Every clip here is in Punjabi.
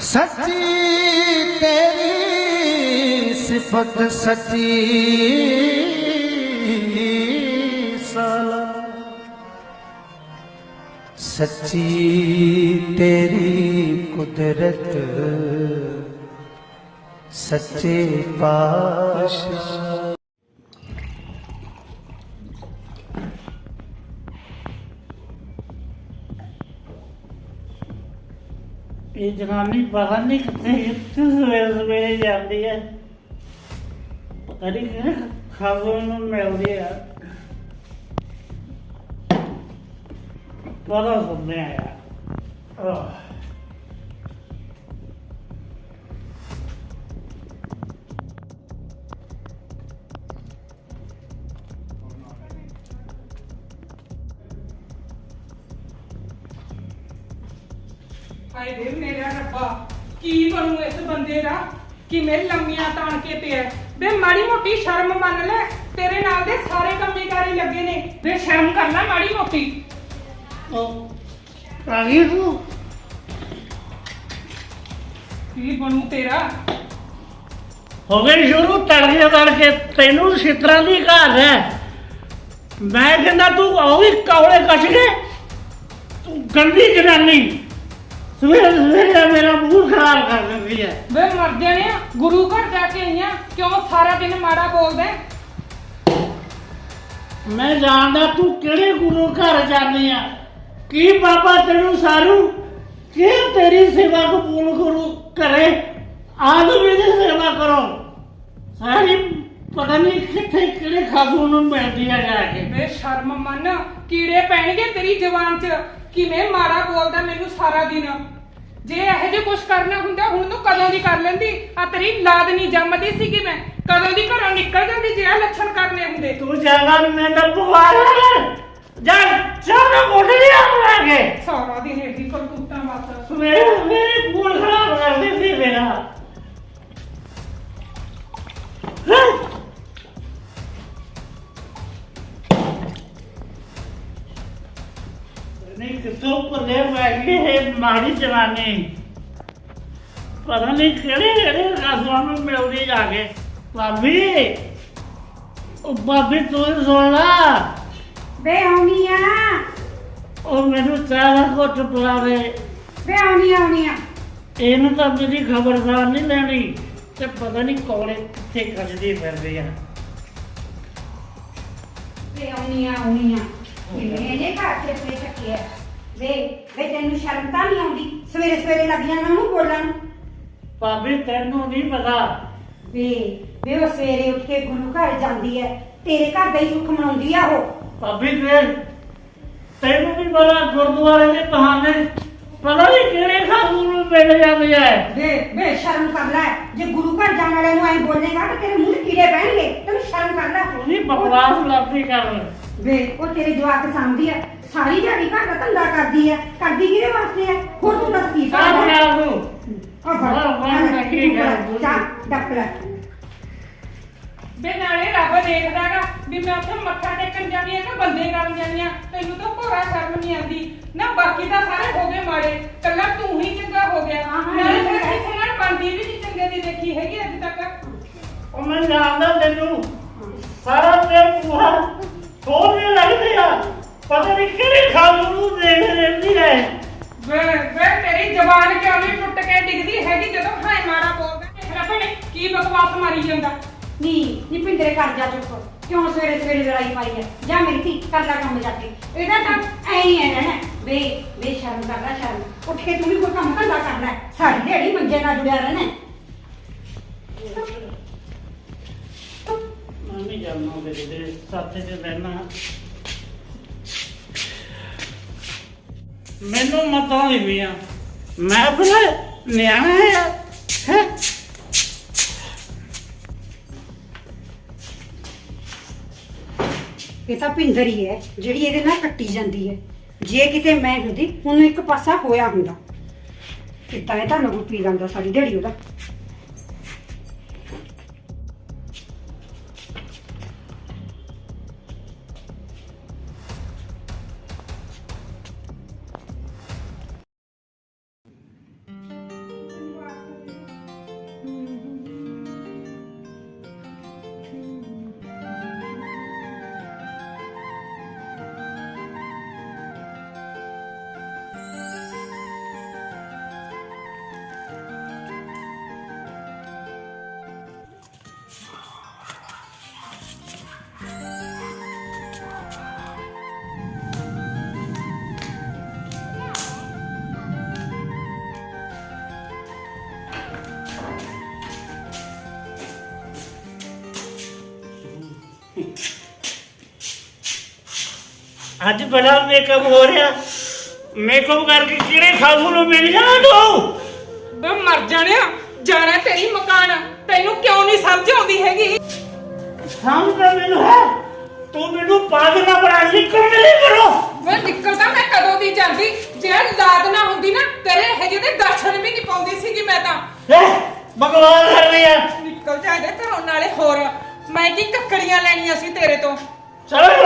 ਸੱਚੀ ਤੇਰੀ ਸਿਫਤ ਸੱਚੀ ਸਲਾ ਸੱਚੀ ਤੇਰੀ ਕੁਦਰਤ ਸੱਚੇ ਪਾਤਸ਼ਾਹ। ਇਹ ਜਨਾਨੀ ਪਤਾ ਨਹੀਂ ਕਿੱਥੇ ਕਿੱਥੇ ਸਵੇਰੇ ਸਵੇਰੇ ਜਾਂਦੀ ਹੈ। ਪਤਾ ਨਹੀਂ ਕਿਹੜੇ ਖਾਜ਼ੋਂ ਨੂੰ ਮਿਲਦੀ ਆ। ਪਤਾ ਸੁਣਨੇ ਆਇਆ ਆਹ। ਹਾਏ ਵੇ ਰੱਬਾ ਕੀ ਬਣੂ ਇਸ ਬੰਦੇ ਦਾ? ਕਿਵੇਂ ਲੰਮੀਆਂ ਤਾਣ ਕੇ ਪਿਆ ਵੇ ਮਾੜੀ ਮੋਟੀ ਸ਼ਰਮ ਮੰਨ ਲੈ। ਤੇਰੇ ਨਾਲ ਦੇ ਸਾਰੇ ਕੰਮੀਕਾਰੀ ਲੱਗੇ ਨੇ। ਵੇ ਸ਼ਰਮ ਕਰ ਲੈ ਮਾੜੀ ਮੋਟੀ। ਉਹ ਗਈ ਤੂੰ? ਕੀ ਬਣੂ ਤੇਰਾ? ਹੋ ਗਈ ਸ਼ੁਰੂ ਤੜਕੇ ਤੜਕੇ। ਤੈਨੂੰ ਛਿੱਤਰਾਂ ਦੀ ਘਾਟ ਹੈ ਮੈਂ ਕਹਿੰਦਾ ਤੂੰ ਉਹ ਵੀ ਕੌਲੇ ਕੱਛ ਗਏ ਤੂੰ ਗੰਦੀ ਜਨਾਨੀ। ਸਵੇਰੇ ਸਵੇਰੇ ਮੇਰਾ ਮੂਡ ਖਰਾਬ ਕਰ ਦਿੰਦੀ ਹੈ। ਵੇ ਮਰ ਜਾਣੇ ਆ, ਗੁਰੂ ਘਰ ਜਾ ਕੇ ਆਈਆਂ ਕਿਉਂ ਸਾਰਾ ਦਿਨ ਮਾੜਾ ਬੋਲਦਾ ਹੈ? ਮੈਂ ਜਾਣਦਾ ਤੂੰ ਕਿਹੜੇ ਗੁਰੂ ਘਰ ਜਾਂਦੀ ਆ? ਕੀ ਬਾਬਾ ਤੈਨੂੰ ਸਾਰੂ? ਕਿ ਤੇਰੀ ਸੇਵਾ ਕਬੂਲ ਕਰੂ? ਕਰੇ ਆਦਮੀ ਦੀ ਸੇਵਾ ਕਰੋ। ਸਾਰੀ ਪਤਾ ਨਹੀਂ ਕਿੱਥੇ ਕਿਹੜੇ ਖਾਸੂ ਨੂੰ ਮਿਲਦੀ ਆ ਜਾ ਕੇ। ਵੇ ਸ਼ਰਮ ਮੰਨ ਕੀੜੇ ਪੈਣਗੇ ਤੇਰੀ ਜ਼ੁਬਾਨ 'ਚ। ਕਿਵੇਂ ਮਾੜਾ ਬੋਲਦਾ ਮੈਨੂੰ ਸਾਰਾ ਦਿਨ? ਜੇ ਇਹੋ ਜਿਹੇ ਕੁਝ ਕਰਨਾ ਹੁੰਦਾ ਹੁਣ ਤੂੰ ਕਦੋਂ ਦੀ ਕਰ ਲੈਂਦੀ? ਆ ਤੇਰੀ ਲਾਦ ਨਹੀਂ ਜੰਮਦੀ ਸੀਗੀ ਮੈਂ। ਕਦੋਂ ਦੀ ਘਰੋਂ ਨਿਕਲ ਜਾਂਦੀ ਜੇ ਆਹ ਲੱਛਣ ਕਰਨੇ ਹੁੰਦੇ? ਤੂੰ ਜਾਗਾ ਮੈਂ ਤਾਂ ਬੁਆਰ ਜਾ ਚਾਹ ਮੋਢੇ ਆ ਕੇ ਸਾਰਾ ਦਿਨ ਇਹੀ ਕਰਤੂਤਾਂ ਬਸ। ਮੇਰੇ ਮੇਰੇ ਮੂਡ ਖਰਾਬ ਕਰਦੀ ਸੀ ਮੇਰਾ। ਹੈਂ? ਪੈ ਗਈ ਹੈ ਮਾੜੀ ਜਵਾਨੀ। ਪਤਾ ਨਹੀਂ ਕਿਹੜੇ ਕਿਹੜੇ ਰਸਮਾਂ ਨੂੰ ਮਿਲਦੀ ਜਾ ਕੇ। ਭਾਬੀ ਉਹ ਭਾਬੀ ਤੂੰ ਹੀ ਸੁਣ ਲਾ। ਵੇ ਆਉਣੀ ਆ। ਉਹ ਮੈਨੂੰ ਚਾਹ ਦਾ ਘੁੱਟ ਪਿਲਾ ਦੇ ਵੇ ਆਉਣੀ ਆ, ਆਉਣੀ ਆ। ਇਹਨੂੰ ਤਾਂ ਮੇਰੀ ਖਬਰਦਾਰ ਨਹੀਂ ਲੈਣੀ। ਤੇ ਪਤਾ ਨਹੀਂ ਕੋਲੇ ਕਿੱਥੇ ਖੱਜਦੀ ਫਿਰਦੀ ਆ। ਵੇ ਆਉਣੀ ਆ ਆਉਣੀ ਆ। ਇਹਨੇ ਘਰ ਤੇ ਪੇ ਚੱਕਿਆ ਵੇ ਵੇ ਤੈਨੂੰ ਸ਼ਰਮ ਤਾਂ ਨਹੀਂ ਆਉਂਦੀ? ਸਵੇਰੇ ਸਵੇਰੇ ਲੱਗ ਜਾਣਾ ਉਹਨੂੰ ਬੋਲਣ। ਭਾਬੀ ਤੈਨੂੰ ਨਹੀਂ ਪਤਾ। ਵੇ ਵੇ ਉਹ ਸਵੇਰੇ ਉੱਠ ਕੇ ਗੁਰੂ ਘਰ ਜਾਂਦੀ ਹੈ ਤੇਰੇ ਘਰ ਦਾ ਹੀ ਸੁੱਖ ਮਨਾਉਂਦੀ ਆ ਉਹ। ਭਾਬੀ ਤੇ ਤੈਨੂੰ ਵੀ ਪਤਾ ਗੁਰਦੁਆਰੇ ਦੇ ਬਹਾਨੇ ਪਤਾ ਨਹੀਂ ਕਿਹੜੇ ਖਾਸੂ ਨੂੰ ਮਿਲ ਜਾਂਦੀ ਹੈ ਵੇ ਵੇ ਸ਼ਰਮ ਕਰ ਲੈ। ਜੇ ਗੁਰੂ ਘਰ ਜਾਣ ਵਾਲੇ ਨੂੰ ਐਂ ਬੋਲੇਗਾ ਤਾਂ ਤੇਰੇ ਮੂੰਹ 'ਚ ਕੀੜੇ ਪੈਣਗੇ। ਤੈਨੂੰ ਸ਼ਰਮ ਕਰ ਲੈ। ਤੂੰ ਨਹੀਂ ਬਕਵਾਸ ਲੱਭਦੀ ਕਰ ਵੇ ਉਹ ਤੇਰੇ ਜਵਾਕ ਸਾਂਭਦੀ ਹੈ ਸਾਰੀ ਦਿਹਾੜੀ ਘਰ ਦਾ ਧੰਦਾ ਕਰਦੀ ਹੈ ਕਰਦੀ ਕਿਹਦੇ ਵਾਸਤੇ ਹੈ ਹੋਰ ਤੂੰ ਦੱਸ ਕੀ ਚਾਹ ਕਰਦਾ ਬਣਾ ਤੂੰ ਆ ਫੜ ਵਾਹ, ਵਾਹ, ਮੈਂ ਕੀ ਕਰਾਂ? ਚਾਹ ਡੱਕ ਲੈ। ਵੇ ਨਾਲੇ ਰੱਬ ਦੇਖਦਾਗਾ ਵੀ ਮੈਂ ਉੱਥੇ ਮੱਥਾ ਟੇਕਣ ਜਾਂਦੀ ਆ ਕਿ ਬੰਦੇ ਕਰਨ ਜਾਂਦੀ ਆ। ਤੈਨੂੰ ਤਾਂ ਭੋਰਾ ਸ਼ਰਮ ਨਹੀਂ ਆਉਂਦੀ। ਨਾ ਬਾਕੀ ਤਾਂ ਸਾਰੇ ਹੋ ਗਏ ਮਾੜੇ। ਕੱਲਾ ਤੂੰ ਹੀ ਚੰਗਾ ਹੋ ਗਿਆ। ਹਾਂ, ਹਾਂ, ਨਾਲੇ ਫਿਰ ਇਹ ਤਾਂ ਹੈ। ਕਿਸੇ ਨਾਲ ਬਣਦੀ ਵੀ ਨਹੀਂ ਚੰਗੇ ਦੀ ਦੇਖੀ ਹੈਗੀ ਅੱਜ ਤੱਕ। ਉਹ ਮੈਂ ਜਾਣਦਾ ਤੈਨੂੰ। ਸਾਰਾ ਦਿਨ ਪੂਰਾ ਥੋੜੀ ਲੱਗਦੀ ਆ। ਪਤਾ ਨਹੀਂ ਕਿਹੜੇ ਖਾਸੂ ਨੂੰ ਦੇਖ ਰਹਿੰਦੀ ਹੈ ਵੇ ਵੇ ਤੇਰੀ ਜ਼ਬਾਨ ਕਿਉਂ ਨਹੀਂ ਟੁੱਟ ਕੇ ਡਿੱਗਦੀ? ਹੈਗੀ ਜਦੋਂ ਹਾਏ ਮਾੜਾ ਬੋਲਦਾ ਫਿਰ ਆਪਣੇ ਕੀ ਬਕਵਾਸ ਮਾਰੀ ਜਾਂਦਾ। ਨੀ ਨੀ ਪਿੰਦਰੇ ਕਰ ਜਾ ਚੁੱਪ। ਕਿਉਂ ਸਵੇਰੇ ਸਵੇਰੇ ਲੜਾਈ ਪਾਈ ਹੈ ਜਾ ਮੇਰੀ ਧੀ ਕਰ ਲੈ ਕੰਮ ਜਾ ਕੇ। ਇਹਦਾ ਤਾਂ ਐ ਹੀ ਹੈ ਨਾ ਵੇ ਵੇ ਸ਼ਰਮ ਕਰ ਲੈ ਸ਼ਰਮ। ਉੱਠ ਕੇ ਤੂੰ ਵੀ ਕੋਈ ਕੰਮ ਧੰਦਾ ਕਰ ਲੈ। ਸਾਰੀ ਦਿਹਾੜੀ ਮੰਜੇ ਨਾਲ ਜੁੜਿਆ ਰਹਿਣਾ। ਜਾਣਾ ਸਾਥੇ ਤੇ ਰਹਿਣਾ। ਮੈਨੂੰ ਮਤਾਂ ਨਹੀਂ ਪਈਆਂ ਮੈਂ ਆਪਣਾ ਨਿਆਣਾ ਹੈ ਹੈ? ਇਹ ਤਾਂ ਪਿੰਦਰ ਹੀ ਹੈ, ਜਿਹੜੀ ਇਹਦੇ ਨਾਲ ਕੱਟੀ ਜਾਂਦੀ ਹੈ। ਜੇ ਕਿਤੇ ਮੈਂ ਹੁੰਦੀ, ਉਹਨੂੰ ਇੱਕ ਪਾਸਾ ਹੋਇਆ ਹੁੰਦਾ। ਕਿੱਦਾਂ ਇਹ ਤਾਂ ਲਹੂ ਪੀ ਲੈਂਦਾ ਸਾਰੀ ਦਿਹਾੜੀ ਉਹਦਾ। ਅੱਜ ਬੜਾ ਮੇਕਅਪ ਹੋ ਰਿਹਾ। ਮੇਕਅਪ ਕਰਕੇ ਕਿਹੜੇ ਖਾਸੂ ਨੂੰ ਮਿਲ ਜਾਣਾ ਤੂੰ? ਬੇ ਮਰ ਜਾਣਿਆ ਜਾਣਾ ਤੇਰੀ ਮਕਾਨ। ਤੈਨੂੰ ਕਿਉਂ ਨਹੀਂ ਸਮਝ ਆਉਂਦੀ ਹੈਗੀ? ਸਮਝਦਾ ਮੈਨੂੰ ਹੈ। ਤੂੰ ਮੈਨੂੰ ਪਾਗਲ ਨਾ ਬਣਾ ਨਿਕਲ ਨਹੀਂ ਕਰੋ। ਵੇ ਨਿਕਲਦਾ ਮੈਂ ਕਦੋਂ ਦੀ ਜਾਂਦੀ? ਜੇ ਲਾਦ ਨਾ ਹੁੰਦੀ ਨਾ ਤੇਰੇ ਇਹ ਜਿਹੇ ਦਰਸ਼ਨ ਵੀ ਨਹੀਂ ਪਾਉਂਦੀ ਸੀਗੀ ਮੈਂ ਤਾਂ। ਹੈ ਬਕਵਾਸ ਕਰ ਰਹੀ ਆ। ਨਿਕਲ ਜਾ ਇਹਦੇ ਘਰੋਂ ਨਾਲੇ ਹੋਰ। ਮੈਂ ਕੀ ਕੱਕੜੀਆਂ ਲੈਣੀਆਂ ਸੀ ਤੇਰੇ ਤੋਂ? ਚਲੋ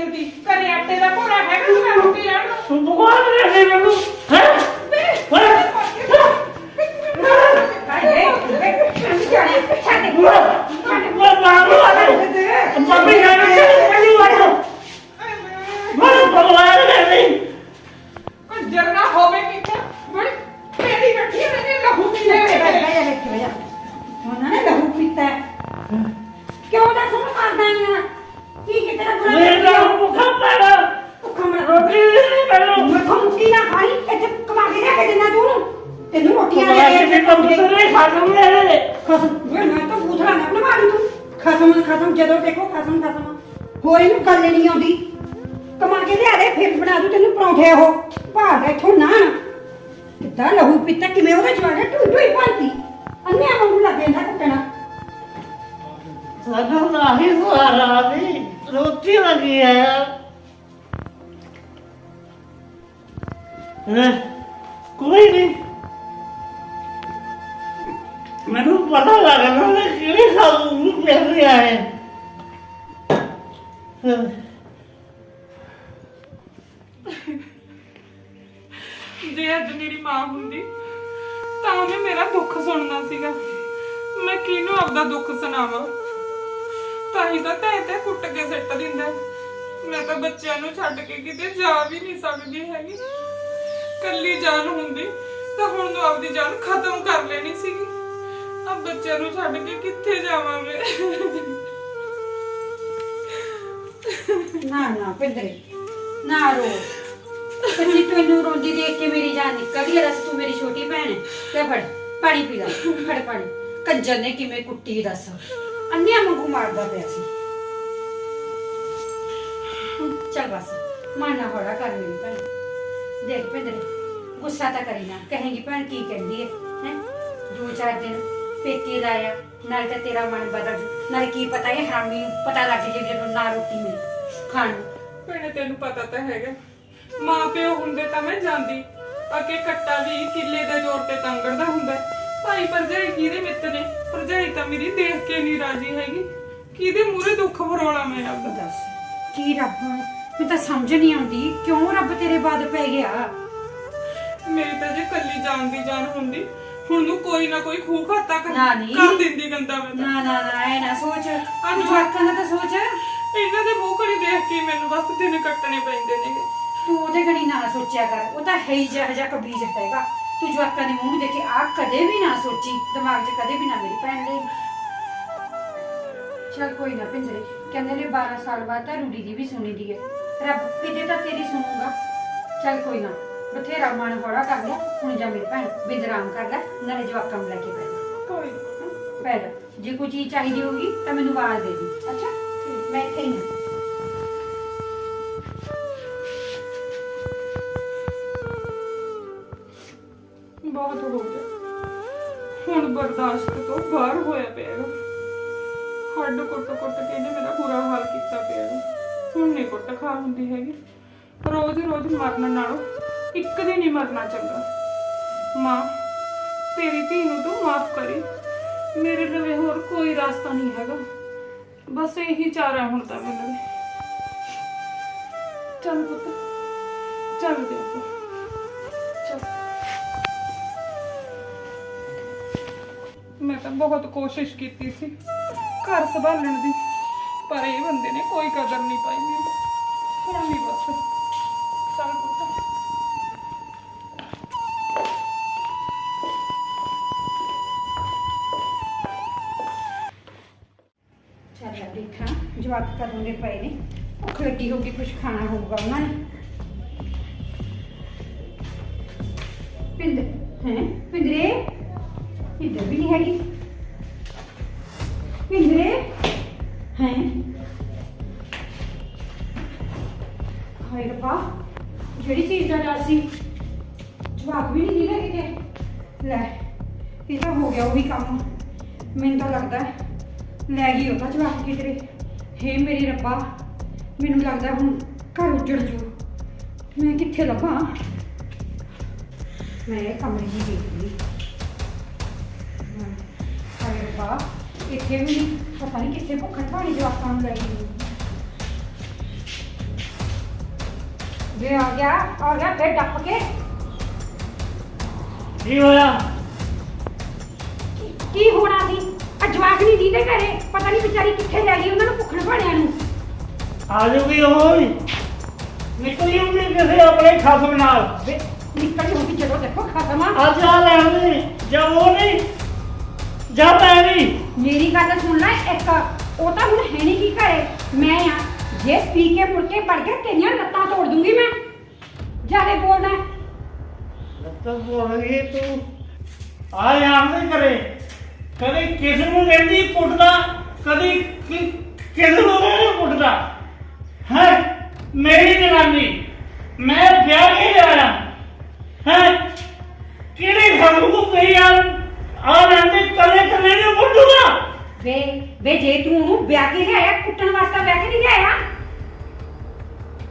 ਆਉਂਦਾ ਘਰੇ ਆਟੇ ਦਾ ਭੋਰਾ ਹੈਗਾ, ਤੇ ਮੈਂ ਰੋਟੀ ਲੈਣ ਨੂੰ ਤੂੰ ਬਕਵਾਸ ਕਰ ਮੈਨੂੰ ਹੈ? ਜਦੋਂ ਦੇਖੋ ਕਸਮ ਕਸਮ ਹੋਰ ਇਹਨੂੰ ਗੱਲ ਨਹੀਂ ਆਉਂਦੀ। ਕਮਾ ਕੇ ਲਿਆ ਦੇ, ਫਿਰ ਬਣਾ ਦੂ ਤੈਨੂੰ ਪਰੌਂਠੇ ਉਹ। ਭਾਰ ਦਾ ਇੱਥੋਂ ਨਾ ਕਿੱਦਾਂ ਲਹੂ ਪੀਤਾ, ਕਿਵੇਂ ਉਹਦਾ ਜਵਾਨਾ ਟੂ ਟੂ ਹੀ ਭਾਂਤੀ। ਅੰਨਿਆ ਵਾਂਗੂ ਲੱਗ ਜਾਂਦਾ ਕੁੱਟਣਾ। ਸਾਨੂੰ ਨਹੀਂ ਸਹਾਰਾ ਦੀ ਰੋਟੀ ਲੱਗੀ ਹੈ ਹੈਂ? ਕੋਈ ਨਹੀਂ ਮੈਨੂੰ ਪਤਾ ਲੱਗਣਾ ਕਿ ਕਿਹੜੇ ਖਾਲੂ ਨੂੰ ਮਿਲ ਰਿਹਾ ਹੈ ਜੇ ਅੱਜ ਮੇਰੀ ਮਾਂ ਹੁੰਦੀ, ਤਾਂ ਉਹਨੇ ਮੇਰਾ ਦੁੱਖ ਸੁਣਨਾ ਸੀਗਾ। ਮੈਂ ਕਿਹਨੂੰ ਆਪਦਾ ਦੁੱਖ ਸੁਣਾਵਾਂ? ਤਾਂ ਹੀ ਤਾਂ ਤੈ ਤੇ ਕੁੱਟ ਕੇ ਸਿੱਟ ਦਿੰਦਾ। ਮੈਂ ਤਾਂ ਬੱਚਿਆਂ ਨੂੰ ਛੱਡ ਕੇ ਕਿਤੇ ਜਾ ਵੀ ਨਹੀਂ ਸਕਦੀ ਹੈਗੀ। ਕੱਲੀ ਜਾਨ ਹੁੰਦੀ, ਤਾਂ ਹੁਣ ਨੂੰ ਆਪਦੀ ਜਾਨ ਖਤਮ ਕਰ ਲੈਣੀ ਸੀਗੀ। ਆ ਬੱਚਿਆਂ ਨੂੰ ਛੱਡ ਕੇ ਕਿੱਥੇ ਜਾਵਾਂ ਮੈਂ? ਨਾ ਨਾ ਪਿੰਦਰੇ ਨਾ ਰੋ। ਸੱਚੀ ਤੈਨੂੰ ਰੋਂਦੀ ਦੇਖ ਕੇ ਮੇਰੀ ਜਾਨ ਨਿਕਲਦੀ ਹੈ ਰਸ ਤੂੰ ਮੇਰੀ ਛੋਟੀ ਭੈਣ ਹੈ? ਤੇ ਫੜ, ਪਾਣੀ ਪੀ ਲੈ, ਫੜ ਪਾਣੀ। ਕੰਜਰ ਨੇ ਕਿਵੇਂ ਕੁੱਟੀ, ਦੱਸ। ਅੰਨਿਆ ਵਾਂਗੂ ਮਾਰਦਾ ਪਿਆ ਸੀ। ਚੱਲ ਬਸ ਮਨ ਹੋੜਾ ਕਰ ਮੇਰੀ ਭੈਣ। ਦੇਖ ਪਿੰਦਰੇ ਗੁੱਸਾ ਤਾਂ ਕਰੀ ਨਾ। ਕਹੇਗੀ, ਭੈਣ, ਕੀ ਕਹਿੰਦੀ ਹੈ? ਹੈ? ਦੋ ਚਾਰ ਦਿਨ ਪੇਕੇ ਲਾਇਆ ਨਾਲ ਤਾਂ ਤੇਰਾ ਮਨ ਬਦਲ ਜੂ। ਨਾਲ ਕੀ ਪਤਾ ਇਹ ਹਰਾਮੀ ਨੂੰ ਪਤਾ ਲੱਗ ਜੇ ਜਦੋਂ ਨਾ ਰੋਟੀ ਮਿਲੇ। ਖਾਣ ਨੂੰ ਭੈਣੇ ਤੈਨੂੰ ਪਤਾ ਤਾਂ ਹੈਗਾ। ਮਾਂ ਪਿਓ ਹੁੰਦੇ ਤਾਂ ਮੈਂ ਜਾਂਦੀ। ਅੱਗੇ ਕੱਟਾ ਵੀ ਕਿੱਲੇ ਦੇ ਜ਼ੋਰ ਤੇ ਤੰਗੜਦਾ ਹੁੰਦਾ। ਭਾਈ ਭਰਜਾਈ ਕਿਹਦੇ ਮਿੱਤ ਨੇ? ਭਰਜਾਈ ਤਾਂ ਮੇਰੀ ਦੇਖ ਕੇ ਨਹੀਂ ਰਾਜੀ ਹੈਗੀ। ਕਿਹਦੇ ਮੂਹਰੇ ਦੁੱਖ ਫਰੋਲਾ ਮੈਂ ਆਪਦਾ ਦੱਸ ਕੀ ਰੱਬ ਮੈਨੂੰ ਤਾਂ ਸਮਝ ਨਹੀਂ ਆਉਂਦੀ ਕਿਉਂ ਰੱਬ ਤੇਰੇ ਬਾਦ ਪੈ ਗਿਆ? ਮੇਰੀ ਤਾਂ ਜੇ ਕੱਲੀ ਜਾਨ ਦੀ ਜਾਨ ਹੁੰਦੀ ਹੁਣ ਨੂੰ ਕੋਈ ਨਾ ਕੋਈ ਖੂਹ ਖਾਤਾ ਕਰ ਨਾ ਨੀ। ਕਰ ਦਿੰਦੀ ਗੰਦਾ ਮੈਂ ਤਾਂ। ਨਾ ਨਾ ਨਾ ਐ ਨਾ ਸੋਚ। ਅੱਜ ਜਵਾਕਾਂ ਦਾ ਤਾਂ ਸੋਚ। ਇਹਨਾਂ ਦੇ ਮੂੰਹ ਕਰੀ ਦੇਖ ਕੇ ਮੈਨੂੰ ਬਸ ਦਿਨ ਕੱਟਣੇ ਪੈਂਦੇ ਨੇਗੇ। ਤੂੰ ਉਹਦੇ ਗਣੀ ਨਾ ਸੋਚਿਆ ਕਰ ਉਹ ਤਾਂ ਹੈ ਹੀ ਜਿਹਾ ਜਿਹਾ ਕਬੀਜ ਹੈਗਾ। ਤੂੰ ਜਵਾਕਾਂ ਦੇ ਮੂੰਹ ਨੂੰ ਦੇਖੇ ਆ ਕਦੇ ਵੀ ਨਾ ਸੋਚੀ ਦਿਮਾਗ 'ਚ ਕਦੇ ਵੀ ਨਾ ਮੇਰੀ ਭੈਣ ਦੇ ਚਲ ਕੋਈ ਨਾ ਪਿੰਦਰੇ ਕਹਿੰਦੇ ਨੇ 12 ਸਾਲ ਬਾਅਦ ਤਾਂ ਰੂੜੀ ਦੀ ਵੀ ਸੁਣੀ ਦੀ ਹੈ। ਰੱਬ ਕਿਤੇ ਤਾਂ ਤੇਰੀ ਸੁਣੂਗਾ। ਚਲ ਕੋਈ ਨਾ ਬਥੇਰਾ ਮਨ ਹੌਲਾ ਕਰ ਲਿਆ ਹੁਣ ਜਾ ਮੇਰੀ ਭੈਣ ਬਿੰਦਰਾਮ ਕਰ ਲੈ ਨਾਲੇ ਜਵਾਕਾਂ ਨੂੰ ਲੈ ਕੇ ਬੈਠ ਕੋਈ ਨੀ। ਪੈ ਜਾ ਜੇ ਕੋਈ ਚੀਜ਼ ਚਾਹੀਦੀ ਹੋਗੀ ਤਾਂ ਮੈਨੂੰ ਆਵਾਜ਼ ਦੇ ਦੀ ਅੱਛਾ? ਮੈਂ ਹੀ ਹਾਂ। ਬਹੁਤ ਹੋ ਗਿਆ। ਹੁਣ ਬਰਦਾਸ਼ਤ ਤੋਂ ਬਾਹਰ ਹੋਇਆ ਪਿਆ ਗਾ। ਹੱਡ ਕੁੱਟ ਕੁੱਟ ਕੇ ਇਹਨੇ ਮੇਰਾ ਬੁਰਾ ਹਾਲ ਕੀਤਾ ਪਿਆ ਗਾ। ਹੁਣ ਨਹੀਂ ਕੁੱਟ ਖਾ ਹੁੰਦੀ ਹੈਗੀ। ਰੋਜ਼ ਰੋਜ਼ ਮਰਨ ਨਾਲੋਂ ਇੱਕ ਦਿਨ ਹੀ ਮਰਨਾ ਚੰਗਾ। ਮਾਂ, ਤੇਰੀ ਧੀ ਨੂੰ ਤੂੰ ਮਾਫ ਕਰੀ। ਮੇਰੇ ਲਵੇ ਹੋਰ ਕੋਈ ਰਾਸਤਾ ਨਹੀਂ ਹੈਗਾ। ਬਸ ਇਹੀ ਚਾਰਾ ਹੁਣ ਤਾਂ ਮੇਰੇ ਚੱਲ ਪੁੱਤ, ਚੱਲ ਦੇ ਮੈਂ ਤਾਂ ਬਹੁਤ ਕੋਸ਼ਿਸ਼ ਕੀਤੀ ਸੀ ਘਰ ਸੰਭਾਲਣ ਦੀ, ਪਰ ਇਹ ਬੰਦੇ ਨੇ ਕੋਈ ਕਦਰ ਨਹੀਂ ਪਾਈ ਮੈਨੂੰ। ਹੁਣ ਨਹੀਂ ਬਸ। ਚੱਲ ਪੁੱਤ। ਦੇਖਾਂ ਜਵਾਕ ਕਰਨਗੇ ਪਏ ਨੇ ਭੁੱਖ ਲੱਗੀ ਹੋਊਗੀ ਕੁਝ ਖਾਣਾ ਹੋਊਗਾ ਉਹਨਾਂ ਨੇ ਪਿੰਡ ਹੈ ਪਿੰਦਰੇ ਇੱਧਰ ਵੀ ਨਹੀਂ ਹੈਗੀ ਪਿੰਦਰੇ ਹੈ ਹਾਏ ਰੱਬਾ ਜਿਹੜੀ ਚੀਜ਼ ਦਾ ਡਰ ਸੀ ਜਵਾਕ ਵੀ ਨਹੀਂ ਦਿਖੇ ਕਿਤੇ ਲੈ ਇਹ ਤਾਂ ਹੋ ਗਿਆ ਉਹੀ ਕੰਮ ਮੈਨੂੰ ਤਾਂ ਲੱਗਦਾ ਹੈ ਲੈ ਗਈ ਉਹਦਾ ਜਵਾਕ ਕਿਧਰੇ ਹੇ ਮੇਰੀ ਰੱਬਾ ਮੈਨੂੰ ਲੱਗਦਾ ਹੁਣ ਘਰ ਉੱਜੜ ਜੂ। ਮੈਂ ਕਿੱਥੇ ਲੱਭਾਂ? ਮੈਂ ਇਹ ਕਮਰੇ ਹੀ ਦੇਖਦੀ। ਹਾਏ ਰੱਬਾ ਇੱਥੇ ਵੀ ਨੀ, ਪਤਾ ਨਹੀਂ ਕਿੱਥੇ ਭੁੱਖਣ ਭਾਣੀ ਜਵਾਕਾਂ ਨੂੰ ਲੈ ਗਈ ਵੇ ਆ ਗਿਆ ਆ ਗਿਆ ਫੇਰ ਡੱਪ ਕੇ। ਕੀ ਹੋਇਆ? ਕੀ ਹੋਣਾ ਸੀ? ਆ ਜਵਾਕ ਨਹੀਂ ਦੀਦੇ ਘਰੇ। ਪਤਾ ਨਹੀਂ ਵਿਚਾਰੀ ਕਿੱਥੇ ਲੈ ਗਈ ਉਹਨਾਂ ਨੂੰ ਭੁੱਖਣ ਭਾਣਿਆਂ ਨੂੰ। ਆ ਜੂਗੀ ਉਹ ਹੀ ਨਿਕਲੀ ਹੁੰਦੀ ਕਿਸੇ ਆਪਣੇ ਖਸਮ ਨਾਲ। ਵੇ ਨਿਕਲ ਹੋਗੀ ਜਦੋਂ ਦੇਖੋ ਖਤਮਾ ਅੱਜ ਆ ਲੈਣੀ ਜਾਂ ਉਹ ਨਹੀਂ ਜਾਂ ਮੈਂ ਨਹੀਂ। ਮੇਰੀ ਗੱਲ ਸੁਣ ਲੈ ਇੱਕ। ਉਹ ਤਾਂ ਹੁਣ ਹੈ ਨਹੀਂ ਕੀ ਘਰੇ। ਮੈਂ ਆ। ਜੇ ਪੀ ਕੇ ਮੁੜ ਕੇ ਪੜ ਕੇ ਤੇਰੀਆਂ ਲੱਤਾਂ ਤੋੜ ਦੂੰਗੀ ਮੈਂ। ਜਿਆਦੇ ਬੋਲਦਾ ਹੈ। ਲੱਤਾਂ ਬੋਲ ਰਹੀ ਤੂੰ। ਆ ਯਾਰ ਨਹੀਂ ਕਰੇ ਕਦੇ ਕਿਸ ਨੂੰ ਕਹਿੰਦੀ ਕੁੱਟਦਾ ਕਦੀ ਕਿ- ਕਿਸ ਨੂੰ ਨਹੀਂ ਕੁੱਟਦਾ? ਹੈ? ਮੇਰੀ ਜਨਾਨੀ ਮੈਂ ਵਿਆਹ ਕੇ ਲਿਆਇਆ। ਹੈ? ਕਿਹੜੇ ਘਰ ਨੂੰ ਕਹੀ ਯਾਰ ਆ ਲੈਂਦੇ ਕਦੇ ਕਦੇ ਨੂੰ ਕੁੱਟੂਗਾ? ਵੇ ਵੇ ਜੇ ਤੂੰ ਉਹਨੂੰ ਵਿਆਹ ਕੇ ਲਿਆਇਆ ਕੁੱਟਣ ਵਾਸਤੇ ਵਿਆਹ ਕੇ ਨਹੀਂ ਲਿਆਇਆ?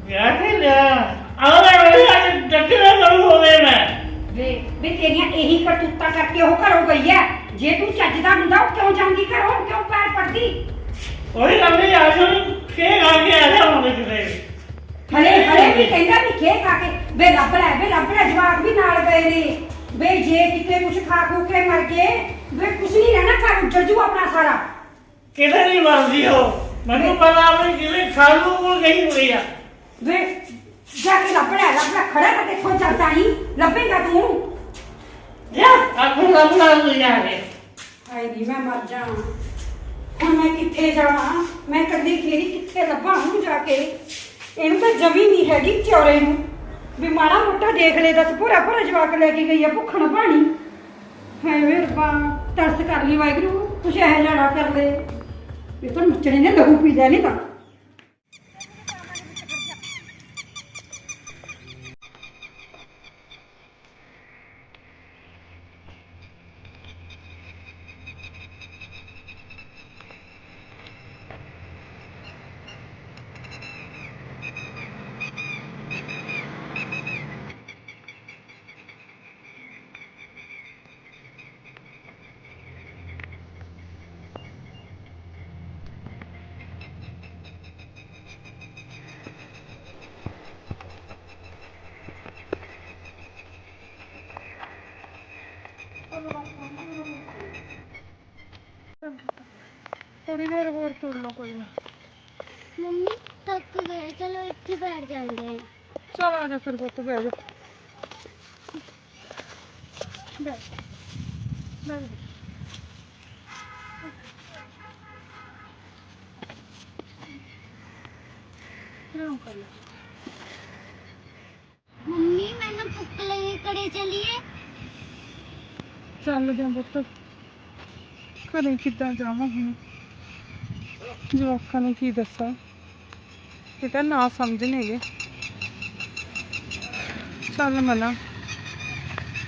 ਵਿਆਹ ਕੇ ਲਿਆ। ਆ ਲੈ ਅੱਜ ਡੱਕੇ ਕਰੂ ਹੋਵੇ ਮੈਂ। ਵੇ ਵੇ ਤੇਰੀਆਂ ਇਹੀ ਕਰਤੂਤਾਂ ਕਰਕੇ ਉਹ ਘਰੋਂ ਗਈ ਹੈ ਜੇ ਤੂੰ ਚੱਜਦਾ ਹੁੰਦਾ ਉਹ ਕਿਉਂ ਜਾਂਦੀ ਘਰੋਂ ਕਿਉਂ ਪੈਰ ਪੜਦੀ ਕੋਈ ਗੱਲ ਨਹੀਂ ਆ ਜਾਓ ਕੇ ਆ ਕੇ ਆ ਜਾਵਾਂਗੇ ਕਿਤੇ ਹਲੇ ਹਲੇ ਵੀ ਕਹਿੰਦਾ ਵੀ ਖੇ ਖਾ ਕੇ ਵੇ ਲੱਭ ਲੈ ਵੇ ਲੱਭ ਲੈ ਜਵਾਕ ਵੀ ਨਾਲ ਗਏ ਨੇ ਵੇ ਜੇ ਕਿਤੇ ਕੁਝ ਖਾ ਖੂ ਕੇ ਮਰ ਗਏ ਵੇ ਕੁਝ ਨਹੀਂ ਰਹਿਣਾ ਘਰ ਉੱਜੜ ਜੂ ਆਪਣਾ ਸਾਰਾ ਕਿਤੇ ਨਹੀਂ ਮਰਦੀ ਹੋ ਮੈਨੂੰ ਪਤਾ ਆਪਣੀ ਕਿਤੇ ਖਾਲੂ ਕੋਲ ਗਈ ਹੋਈ ਆ ਵੇ ਜਾ ਕੇ ਲੱਭ ਲੈ ਲੱਭ ਲੈ ਖੜਾ ਤਾਂ ਦੇਖੋ ਹਾਏ ਨੀ, ਮੈਂ ਮਰ ਜਾ ਹੁਣ ਮੈਂ ਕਿੱਥੇ ਜਾਵਾਂ? ਮੈਂ ਕੱਲੀ ਖੇਰੀ ਕਿੱਥੇ ਲੱਭਾਂ ਨੂੰ ਜਾ ਕੇ? ਇਹਨੂੰ ਤਾਂ ਜਮੀ ਨਹੀਂ ਹੈਗੀ ਚੌਰੇ ਨੂੰ। ਵੀ ਮਾੜਾ ਮੋਟਾ ਦੇਖ ਲੈ, ਦੱਸ ਭੋਰਾ ਭੋਰਾ ਜਵਾਕ ਲੈ ਕੇ ਗਈ ਆ, ਭੁੱਖਣ ਪਾਣੀ ਹਾਏ ਵੇ ਰੱਬਾ, ਤਰਸ ਕਰ ਲਈ ਵਾਹਿਗੁਰੂ, ਕੁਛ ਇਹ ਲੜਾ ਕਰ ਲੈ। ਇਹ ਤਾਂ ਨੱਚਣੇ ਨੇ ਲਹੂ ਪੀ ਲਿਆ ਨਹੀਂ ਤਾਂ। ਥੋੜੀ ਦੇਰ ਹੋਰ ਤੁਰ ਲਓ ਕੋਈ ਨਾ ਮੰਮੀ ਥੱਕ ਗਏ ਚਲੋ ਇੱਥੇ ਬੈਠ ਜਾਂਦੇ ਹਾਂ ਚਲ ਆ ਜਾ ਫਿਰ ਪੁੱਤ ਬਹਿ ਜਾ ਬਹਿ ਬਹਿ ਜਾ। ਆਰਾਮ ਕਰ ਲੈ ਮੰਮੀ ਮੈਨੂੰ ਭੁੱਖ ਲੱਗੀ ਕੜੇ ਚਲੀਏ ਚੱਲ ਜਾ ਪੁੱਤ ਘਰੇ ਕਿੱਦਾਂ ਜਾਵਾਂ ਹੁਣ ਜਵਾਕਾਂ ਨੂੰ ਕੀ ਦੱਸਾਂ? ਇਹ ਤਾਂ ਨਾ ਸਮਝਣਗੇ ਚੱਲ ਮਨਾ।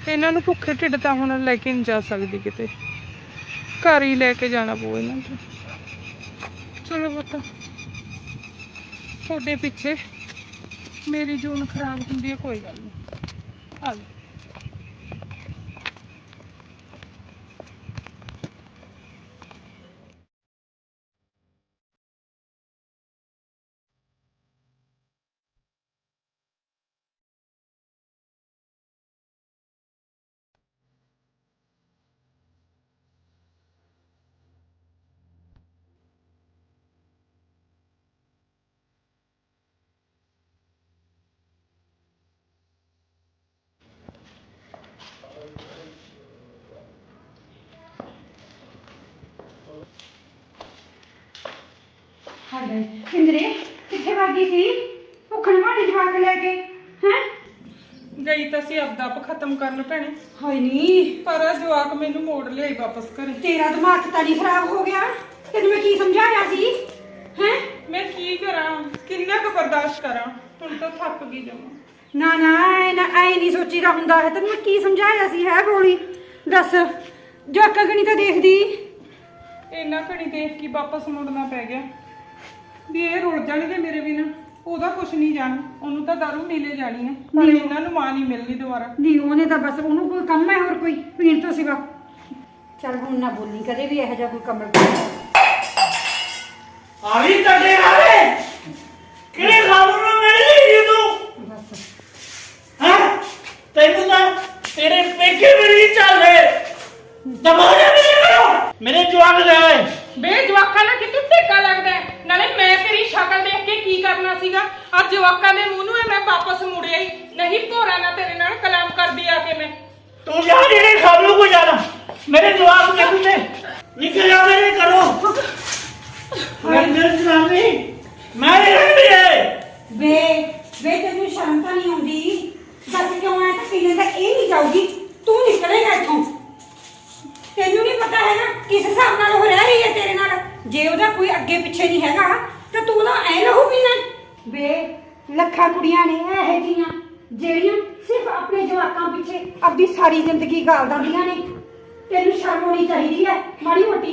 ਇਹਨਾਂ ਨੂੰ ਭੁੱਖੇ ਢਿੱਡ ਤਾਂ ਹੁਣ ਲੈ ਕੇ ਨਹੀਂ ਜਾ ਸਕਦੀ ਕਿਤੇ। ਘਰ ਹੀ ਲੈ ਕੇ ਜਾਣਾ ਪਊ ਇਹਨਾਂ ਨੂੰ। ਚਲੋ ਪੁੱਤ। ਤੁਹਾਡੇ ਪਿੱਛੇ ਮੇਰੀ ਜੂਨ ਖਰਾਬ ਹੁੰਦੀ ਹੈ, ਕੋਈ ਗੱਲ ਨਹੀਂ। ਆ ਜਾਓ ਪਿੰਦਰੇ ਕਿੱਥੇ ਵਾਗੀ ਸੀ? ਭੁੱਖਣ ਵਾਲੀ ਜਵਾਕ ਲੈ ਕੇ। ਹੈ? ਗਈ ਤਾਂ ਸੀ ਆਪਦਾ ਆਪ ਖਤਮ ਕਰਨ ਭੈਣੇ। ਹਾਏ ਨੀ। ਪਰ ਆਹ ਜਵਾਕ ਮੈਨੂੰ ਮੋੜ ਲਿਆਈ ਵਾਪਸ ਘਰੇ। ਤੇਰਾ ਦਿਮਾਗ ਤਾਂ ਨਹੀਂ ਖਰਾਬ ਹੋ ਗਿਆ। ਤੈਨੂੰ ਮੈਂ ਕੀ ਸਮਝਾਇਆ ਸੀ? ਹੈ? ਮੈਂ ਕੀ ਕਰਾਂ? ਕਿੰਨਾ ਕੁ ਬਰਦਾਸ਼ਤ ਕਰਾਂ? ਹੁਣ ਤਾਂ ਥੱਕ ਗਈ ਜਮਾ ਨਾ ਨਾ ਐ ਨਾ ਐ ਨਹੀਂ ਸੋਚੀਦਾ ਹੁੰਦਾ ਹੈ। ਤੈਨੂੰ ਮੈਂ ਕੀ ਸਮਝਾਇਆ ਸੀ ਹੈ ਗੋਲੀ ਦੱਸ ਜੋ ਅੱਕਾ ਗਣੀ ਤਾਂ ਦੇਖਦੀ। ਇੰਨਾ ਘੜੀ ਦੇਖ ਕੇ ਵਾਪਸ ਮੁੜਨਾ ਪੈ ਗਿਆ। ਵੀ ਇਹ ਰੁਲ ਜਾਣਗੇ ਮੇਰੇ ਬਿਨਾ। ਉਹਦਾ ਕੁਛ ਨਹੀਂ ਜਾਣਾ। ਉਹਨੂੰ ਤਾਂ ਦਾਰੂ ਮਿਲੇ ਜਾਣੀ ਹੈ। ਪਰ ਨਹੀਂ। ਇਹਨਾਂ ਨੂੰ ਮਾਂ ਨਹੀਂ ਮਿਲਣੀ ਦੁਬਾਰਾ। ਨਹੀਂ ਉਹਨੇ ਤਾਂ ਬਸ ਉਹਨੂੰ ਕੋਈ ਕੰਮ ਹੈ ਹੋਰ ਕੋਈ? ਪੀਣ ਤੋਂ ਸਿਵਾ। ਚੱਲ ਹੁਣ ਨਾ ਬੋਲੀ ਕਦੇ ਵੀ ਇਹੋ ਜਿਹਾ ਕੋਈ ਕਮਲ ਆਵੀ ਕੱਢੇ ਆਵੇ ਕਿਹੜੇ ਖਾਲੂ ਨੂੰ ਮਿਲ ਗਈ ਤੂੰ ਬਸ ਹਾਂ ਤੈਨੂੰ ਤਾਂ ਤੇਰੇ ਪੇਕੇ ਮੇਰੀ ਚੱਲਦੇ ਦਬਾਇਆ ਮੇਰੇ ਕਰੋ ਮੇਰੇ ਜਵਾਨ ਗਏ ਬੇ ਜਵਾਕਾਂ ਨਾਲ ਕਿਤੇ ਟੇਕਾ ਲੱਗਦਾ ਹੈ। ਨਾਲੇ ਮੈਂ ਤੇਰੀ ਸ਼ਕਲ ਦੇਖ ਕੇ ਕੀ ਕਰਨਾ ਅੱਜ ਜਵਾਕਾਂ ਦੇ ਮੂੰਹ ਨੂੰ ਇਹ ਮੈਂ ਵਾਪਸ ਮੁੜਿਆ ਹੀ। ਨਹੀਂ ਭੋਰਾ ਨਾ ਤੇਰੇ ਨਾਲ ਕਲਾਮ ਕਰਦੀ ਆ ਕੇ ਮੈਂ। ਤੂੰ ਜਾ ਜਿਹੜੇ ਖਾਲੂ ਕੋ ਜਾਣਾ। ਮੇਰੇ ਜਵਾਨ ਕੇ ਪੁੱਤੇ ਨਿਕਲ ਜਾ ਮੇਰੇ ਕਰੋ ਮੈਂ ਦਿਲ ਜਨਾਨੀ। ਮੈਂ ਰਹਿਣੀ ਹੈ ਵੇ ਵੇ ਤੈਨੂੰ ਸ਼ਰਮ ਤਾਂ ਨਹੀਂ ਆਉਂਦੀ? ਦੱਸ ਕਿਉਂ ਆਇਆ ਤਾਂ ਪੀਣੇ ਦਾ ਇਹ ਨਹੀਂ ਜਾਊਗੀ? ਤੂੰ ਨਿਕਲੇਗਾ ਇੱਥੋਂ। ਤੈਨੂੰ ਨਹੀਂ ਪਤਾ ਹੈ ਨਾ ਕਿਸ ਹਿਸਾਬ ਨਾਲ ਉਹ ਰਹਿ ਰਹੀ ਹੈ ਤੇਰੇ ਨਾਲ? ਜੇ ਉਹਦਾ ਕੋਈ ਅੱਗੇ ਪਿੱਛੇ ਨਹੀਂ ਹੈਗਾ ਤਾਂ ਤੂੰ ਤਾਂ ਐ ਰਹੂਗੀ ਨਾ। ਵੇ ਲੱਖਾਂ ਕੁੜੀਆਂ ਨੇ ਇਹ ਜੀਆਂ ਜਿਹੜੀਆਂ ਸਿਰਫ ਆਪਣੇ ਜਵਾਕਾਂ ਪਿੱਛੇ ਆਪਣੀ ਸਾਰੀ ਜ਼ਿੰਦਗੀ ਗਾਲ ਦਿੰਦੀਆਂ ਨੇ। ਤੈਨੂੰ ਸ਼ਰਮ ਹੋਣੀ ਚਾਹੀਦੀ ਹੈ ਮਾੜੀ ਮੋਟੀ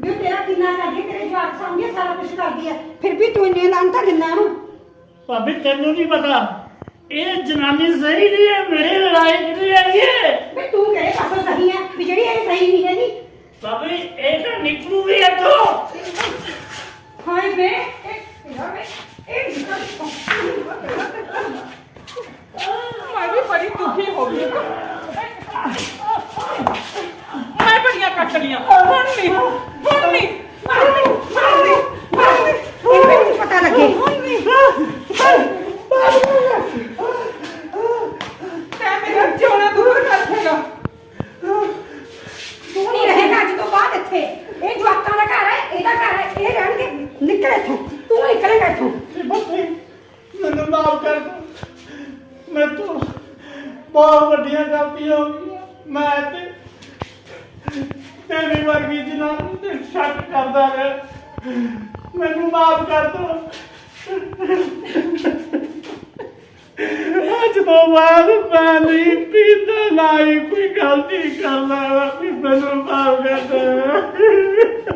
ਵੀ ਉਹ ਤੇਰਾ ਕਿੰਨਾ ਹੈ, ਤੇਰੇ ਜਵਾਕ ਸਾਹਮਣੇ ਸਾਰਾ ਕੁਝ ਕਰਦੀ ਹੈ ਫਿਰ ਵੀ ਤੂੰ ਇੰਨੇ ਲਾਂਟਾ ਦਿੰਦਾ ਉਹਨੂੰ ਭਾਬੀ ਤੈਨੂੰ ਨਹੀਂ ਪਤਾ? ਇਹ ਜਨਾਨੀ ਸਹੀ ਨਹੀਂ ਹੈ ਮੇਰੇ ਲੜਾਈ ਕਿਤੇ ਹੈਗੀ ਹੈ ਵੀ ਤੂੰ ਕਿਹੜੇ ਪਾਸੋਂ ਸਹੀ ਹੈ ਵੀ ਜਿਹੜੀ ਇਹ ਸਹੀ ਨਹੀਂ ਹੈਗੀ। ਭਾਬੀ ਇਹ ਤਾਂ ਨਿਕਲੂਗੀ ਇੱਥੋਂ। ਹਾਏ ਵੇ ਇਹ ਤੇਰਾ ਵੇ? ਇਹ ਨਿਕਲ ਮੈਂ ਵੀ ਬੜੀ ਦੁਖੀ ਹੋ ਗਈ ਮੈਂ ਬੜੀਆਂ ਕੱਟ ਲੀਆਂ ਹੁਣ ਨਹੀਂ ਹੁਣ ਨਹੀਂ ਹੁਣ ਨਹੀਂ ਹੁਣ ਨਹੀਂ ਹੁਣ ਨਹੀਂ ਇਹ ਮੈਨੂੰ ਨੀ ਪਤਾ ਲੱਗੇ ਤੈਂ ਮੇਰਾ ਜਿਉਣਾ ਦੂਰ ਕਰ ਦੇਗਾ ਤੂੰ ਨਹੀਂ ਰਹੇਗਾ ਅੱਜ ਤੋਂ ਬਾਅਦ ਇੱਥੇ ਇਹ ਜਵਾਕਾਂ ਦਾ ਘਰ ਹੈ ਇਹਦਾ ਘਰ ਹੈ ਇਹ ਰਹਿਣਗੇ ਨਿਕਲ ਇੱਥੋਂ ਤੂੰ ਨਿਕਲੇਗਾ ਇੱਥੋਂ ਬੱਤੀ ਮੈਨੂੰ ਮਾਫ ਕਰ ਦੋ। ਮੈਂ ਤੋਂ ਬਹੁਤ ਵੱਡੀਆਂ ਗਲਤੀਆਂ ਹੋ ਗਈਆਂ। ਮੈਂ ਤੇ ਤੇਰੀ ਵਰਗੀ ਜਨਾਨੀ ਤੇ ਸ਼ੱਕ ਕਰਦਾ ਰਿਹਾ। ਮੈਨੂੰ ਮਾਫ ਕਰ ਦੋ। ਅੱਜ ਤੋਂ ਬਾਅਦ ਮੈਂ ਨਹੀਂ ਪੀਂਦਾ, ਨਾ ਹੀ ਕੋਈ ਗਲਤੀ ਕਰਦਾ ਵੀ ਮੈਨੂੰ ਮਾਫ ਕਰ ਦੇ।